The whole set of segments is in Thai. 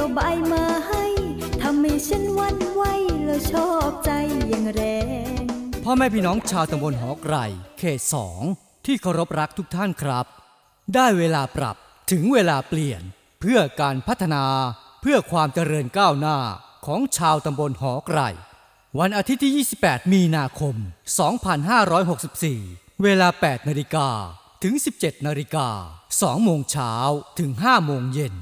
ยวใบมาให้ทำให้ฉันวันไหวแล้วชอบใจอย่างแรง พ่อแม่พี่น้องชาวตำบลหอไกรเขตสองที่เคารพรักทุกท่านครับ ได้เวลาปรับถึงเวลาเปลี่ยน เพื่อการพัฒนาเพื่อความเจริญก้าวหน้าของชาวตำบลหอไกรวันอาทิตย์ที่ 28 มีนาคม 2564 เวลา 8 นาฬิกาถึง 17 นาฬิกา 2 โมงเช้าถึง 5 โมงเย็น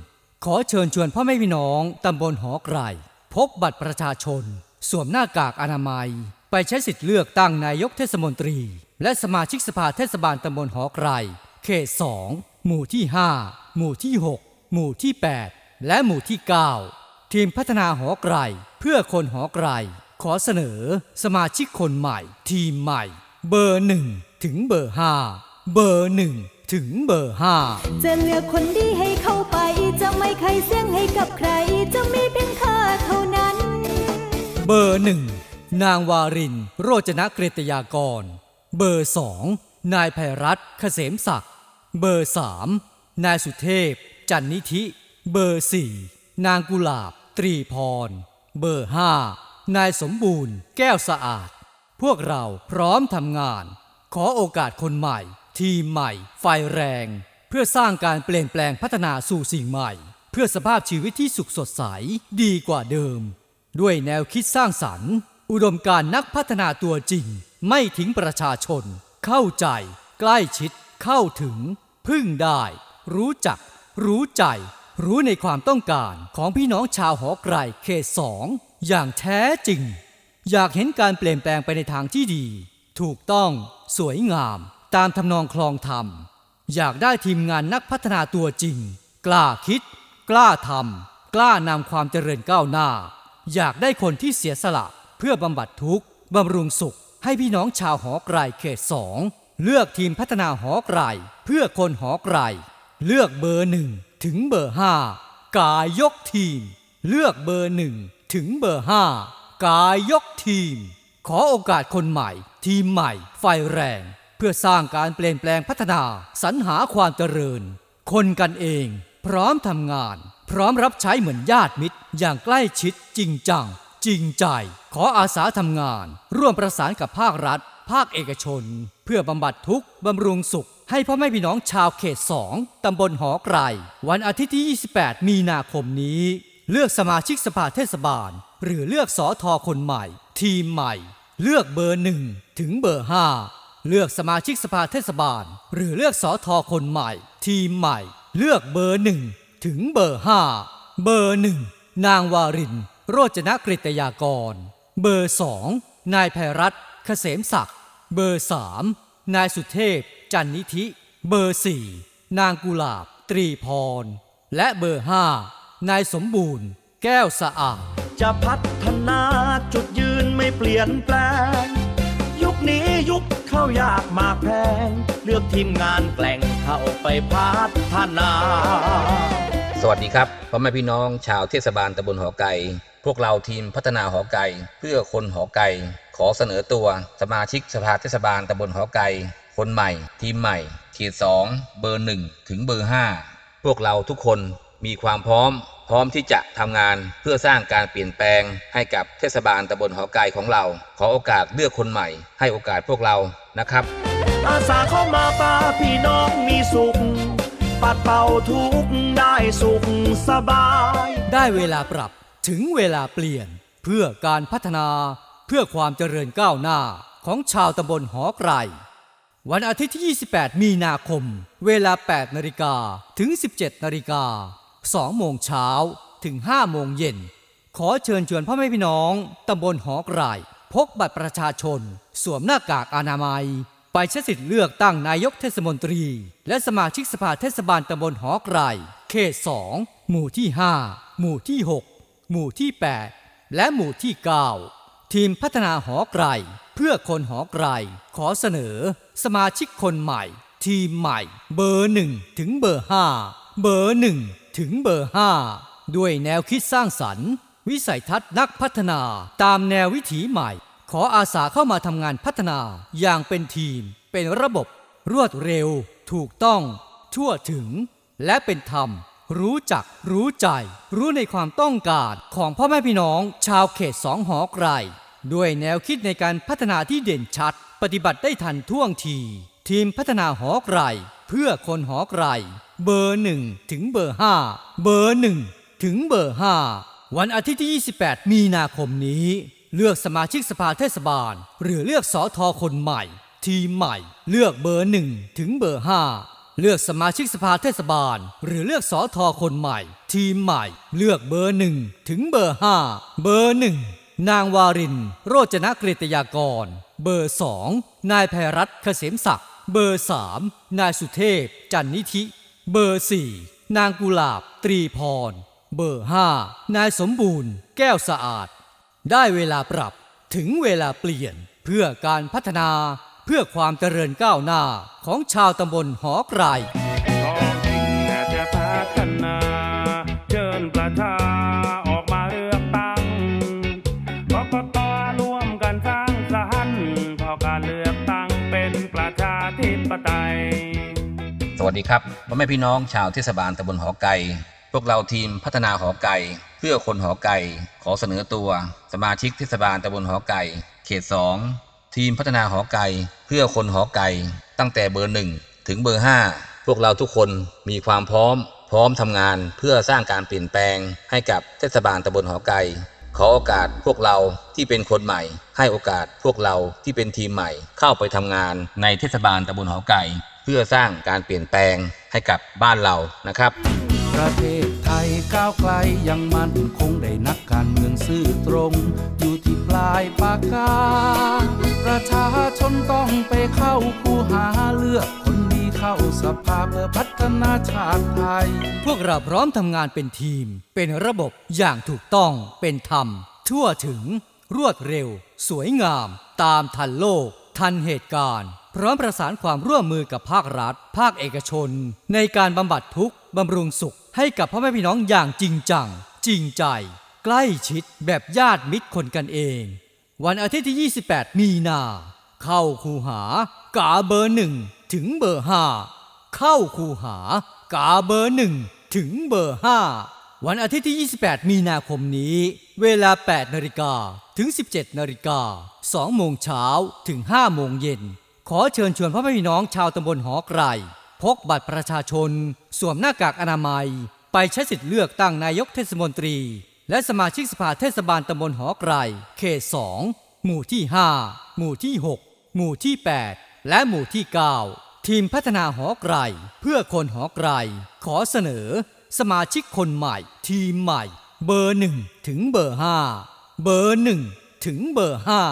ขอเชิญชวนพ่อแม่พี่น้องตำบลหอไกรพกบัตรประชาชน สวมหน้ากากอนามัย ไปใช้สิทธิ์เลือกตั้งนายกเทศมนตรี และสมาชิกสภาเทศบาลตำบลหอไกรเขต2หมู่ที่ 5 หมู่ที่ 6 หมู่ที่ 8 และหมู่ที่ 9 ทีมพัฒนาหอไกรเพื่อคนหอไกรขอเสนอสมาชิกคนใหม่ ทีมใหม่ เบอร์หนึ่งถึงเบอร์ห้าเบอร์หนึ่ง ถึงเบอร์ห้าจะเลือกคนดีให้เข้าไป จะไม่ใครเสี่ยงให้กับใคร จะมีเพียงข้าเท่านั้น เบอร์หนึ่งนางวาริน โรจนเกรตยากร เบอร์สองนายไพรัตน์เกษมศักดิ์เบอร์สามนายสุเทพ จันนิธิ เบอร์สี่นางกุหลาบ ตรีพร เบอร์ห้านายสมบูรณ์ แก้วสะอาด พวกเราพร้อมทำงาน ขอโอกาสคนใหม่ ทีมใหม่ ไฟแรง เพื่อสร้างการเปลี่ยนแปลงพัฒนาสู่สิ่งใหม่ เพื่อสภาพชีวิตที่สุขสดใสดีกว่าเดิม ด้วยแนวคิดสร้างสรรค์ อุดมการณ์นักพัฒนาตัวจริง ไม่ทิ้งประชาชน เข้าใจ ใกล้ชิด เข้าถึง พึ่งได้ รู้จัก รู้ใจ รู้ในความต้องการของพี่น้องชาวหอไกรเขตสองอย่างแท้จริง อยากเห็นการเปลี่ยนแปลงไปในทางที่ดี ถูกต้อง สวยงาม ตามทำนองคลองธรรม อยากได้ทีมงานนักพัฒนาตัวจริง กล้าคิด กล้าทำกล้านำความเจริญก้าวหน้า อยากได้คนที่เสียสละ เพื่อบำบัดทุกข์บำรุงสุข ให้พี่น้องชาวหอไกรเขตสองเลือกทีมพัฒนาหอไกรเพื่อคนหอไกรเลือกเบอร์หนึ่งถึงเบอร์ห้ากายยกทีม เลือกเบอร์หนึ่งถึงเบอร์ห้ากายยกทีม ขอโอกาสคนใหม่ ทีมใหม่ ไฟแรง เพื่อสร้างการเปลี่ยนแปลงพัฒนาสรรหาความเจริญ คนกันเอง พร้อมทำงาน พร้อมรับใช้เหมือนญาติมิตร อย่างใกล้ชิดจริงจัง จริงใจ ขออาสาทำงาน ร่วมประสานกับภาครัฐ ภาคเอกชน เพื่อบำบัดทุกข์บำรุงสุข ให้พ่อแม่พี่น้องชาวเขต2ตำบลหอไกรวันอาทิตย์ที่ 28 มีนาคมนี้ เลือกสมาชิกสภาเทศบาล หรือเลือกสอทอคนใหม่ ทีมใหม่ เลือกเบอร์หนึ่งถึงเบอร์ห้า เลือกสมาชิกสภาเทศบาล หรือเลือกสอทอคนใหม่ ทีมใหม่ เลือกเบอร์หนึ่งถึงเบอร์ห้าเบอร์หนึ่งนางวาริน โรจนกฤตยากร เบอร์สองนายไพรัตน์เกษมศักดิ์เบอร์สามนายสุเทพ จันนิธิ เบอร์สี่นางกุหลาบ ตรีพร และเบอร์ห้านายสมบูรณ์ แก้วสะอาด จะพัฒนาจุดยืนไม่เปลี่ยนแปลง ยุคนี้ยุค ข้ายากมากแพง เลือกทีมงานแกล่งเข้าไปพัฒนา สวัสดีครับพ่อแม่พี่น้องชาวเทศบาลตำบลหอไก่พวกเราทีมพัฒนาหอไก่เพื่อคนหอไก่ขอเสนอตัวสมาชิกสภาเทศบาลตำบลหอไก่คนใหม่ ทีมใหม่เขตสองเบอร์หนึ่งถึงเบอร์ห้าพวกเราทุกคนมีความพร้อม พร้อมที่จะทำงานเพื่อสร้างการเปลี่ยนแปลงให้กับเทศบาลตำบลหอไก่ของเรา ขอโอกาสเลือกคนใหม่ ให้โอกาสพวกเรานะครับ อาสาเข้ามาปาพี่น้องมีสุข ปัดเป่าทุกข์ได้สุขสบาย ได้เวลาปรับถึงเวลาเปลี่ยน เพื่อการพัฒนาเพื่อความเจริญก้าวหน้าของชาวตำบลหอไกรวันอาทิตย์ที่ 28 มีนาคม เวลา 8 นาฬิกาถึง 17 นาฬิกา 2 โมงเช้าถึง 5 โมงเย็น ขอเชิญชวนพ่อแม่พี่น้องตำบลหอไกรพกบัตรประชาชน สวมหน้ากากอนามัย ไปใช้สิทธิ์เลือกตั้งนายกเทศมนตรี และสมาชิกสภาเทศบาลตำบลหอไกรเขต 2 หมู่ที่ 5 หมู่ที่ 6 หมู่ที่ 8 และหมู่ที่ 9 ทีมพัฒนาหอไกรเพื่อคนหอไกรขอเสนอ สมาชิกคนใหม่ ทีมใหม่ เบอร์หนึ่งถึงเบอร์ห้าเบอร์หนึ่ง ถึงเบอร์ห้าด้วยแนวคิดสร้างสรรค์ วิสัยทัศน์นักพัฒนาตามแนววิถีใหม่ ขออาสาเข้ามาทำงานพัฒนาอย่างเป็นทีม เป็นระบบ รวดเร็ว ถูกต้อง ทั่วถึง และเป็นธรรม รู้จัก รู้ใจ รู้ในความต้องการของพ่อแม่พี่น้อง ชาวเขตสองหอไกรด้วยแนวคิดในการพัฒนาที่เด่นชัด ปฏิบัติได้ทันท่วงที ทีมพัฒนาหอไกร เพื่อคนหอไกรเบอร์หนึ่งถึงเบอร์ห้าเบอร์หนึ่งถึงเบอร์ห้าวันอาทิตย์ที่ 28 มีนาคมนี้ เลือกสมาชิกสภาเทศบาล หรือเลือกสอทอคนใหม่ ทีมใหม่ เลือกเบอร์หนึ่งถึงเบอร์ห้าเลือกสมาชิกสภาเทศบาล หรือเลือกสอทอคนใหม่ ทีมใหม่ เลือกเบอร์หนึ่งถึงเบอร์ห้าเบอร์หนึ่งนางวาริน โรจนกฤตยากร เบอร์สองนายไพรัตน์เกษมศักดิ์ เบอร์สามนายสุเทพ จันนิธิ เบอร์สี่นางกุหลาบ ตรีพร เบอร์ห้านายสมบูรณ์ แก้วสะอาด ได้เวลาปรับถึงเวลาเปลี่ยนเพื่อการพัฒนาเพื่อความเจริญก้าวหน้าของชาวตำบลหอไกรท้องถิ่นแต่จะพัฒนาเชิญประชา วัสดีครับพ่อแม่พี่น้องชาวเทศบาลตำบลหอไก่พวกเราทีมพัฒนาหอไก่เพื่อคนหอไก่ขอเสนอตัวสมาชิกเทศบาลตำบลหอไก่เขต 2 ทีมพัฒนาหอไก่เพื่อคนหอไก่ตั้งแต่เบอร์หนึ่งถึงเบอร์ 5 พวกเราทุกคนมีความพร้อม พร้อมทำงานเพื่อสร้างการเปลี่ยนแปลงให้กับเทศบาลตำบลหอไก่ขอโอกาสพวกเราที่เป็นคนใหม่ ให้โอกาสพวกเราที่เป็นทีมใหม่เข้าไปทำงานในเทศบาลตำบลหอไก่ พื่อสร้างการเปลี่ยนแปลงให้กับบ้านเรานะครับ ประเทศไทยก้าวไกลยังมั่นคงได้นักการเมืองซื่อตรง อยู่ที่ปลายปากกา ประชาชนต้องไปเข้าคูหาเลือกคนดีเข้าสภาเพื่อพัฒนาชาติไทย พวกเราพร้อมทำงานเป็นทีม เป็นระบบอย่างถูกต้องเป็นธรรม ทั่วถึง รวดเร็ว สวยงาม ตามทันโลก ทันเหตุการณ์ พร้อมประสานความร่วมมือกับภาครัฐ ภาคเอกชน ในการบำบัดทุกข์บำรุงสุข ให้กับพ่อแม่พี่น้องอย่างจริงจัง จริงใจ ใกล้ชิดแบบญาติมิตรคนกันเอง วันอาทิตย์ที่ 28 มีนา เข้าคูหากาเบอร์หนึ่งถึงเบอร์ห้าเข้าคูหากาเบอร์หนึ่งถึงเบอร์ห้าวันอาทิตย์ที่ 28 มีนาคมนี้ เวลา 8 นาฬิกา ถึง 17 นาฬิกา 2 โมงเช้า ถึง 5 โมงเย็น ขอเชิญชวนพ่อแม่พี่น้องชาวตำบลหอไกรพกบัตรประชาชน สวมหน้ากากอนามัย ไปใช้สิทธิ์เลือกตั้งนายกเทศมนตรี และสมาชิกสภาเทศบาลตำบลหอไกรเขต2หมู่ที่ 5 หมู่ที่ 6 หมู่ที่ 8 และหมู่ที่ 9 ทีมพัฒนาหอไกรเพื่อคนหอไกรขอเสนอ สมาชิกคนใหม่ ทีมใหม่ เบอร์หนึ่งถึงเบอร์ห้าเบอร์หนึ่งถึงเบอร์ห้า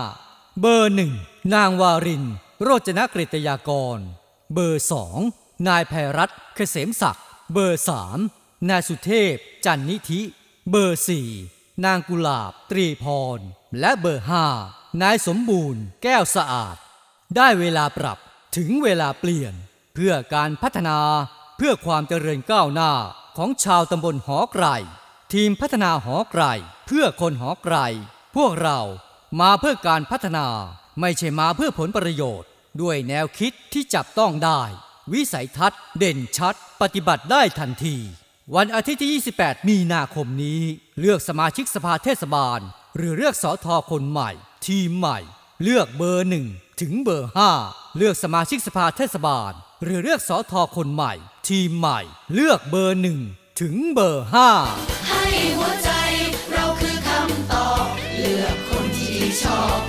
เบอร์หนึ่งนางวาริน โรจนกฤตยากร เบอร์สองนายไพรัตน์เกษมศักดิ์ เบอร์สามนายสุเทพ จันนิธิ เบอร์สี่นางกุหลาบ ตรีพร และเบอร์ห้านายสมบูรณ์ แก้วสะอาด ได้เวลาปรับถึงเวลาเปลี่ยน เพื่อการพัฒนาเพื่อความเจริญก้าวหน้าของชาวตำบลหอไกรทีมพัฒนาหอไกรเพื่อคนหอไกรพวกเรามาเพื่อการพัฒนา ไม่ใช่มาเพื่อผลประโยชน์ ด้วยแนวคิดที่จับต้องได้ วิสัยทัศน์ เด่นชัด ปฏิบัติได้ทันที วันอาทิตย์ที่ 28 มีนาคมนี้ เลือกสมาชิกสภาเทศบาล หรือเลือกสอทอคนใหม่ ทีมใหม่ เลือกเบอร์หนึ่งถึงเบอร์ห้าเลือกสมาชิกสภาเทศบาล หรือเลือกสอทอคนใหม่ ทีมใหม่ เลือกเบอร์หนึ่งถึงเบอร์ห้าให้หัวใจเราคือคำตอบ เลือกคนที่ชอบ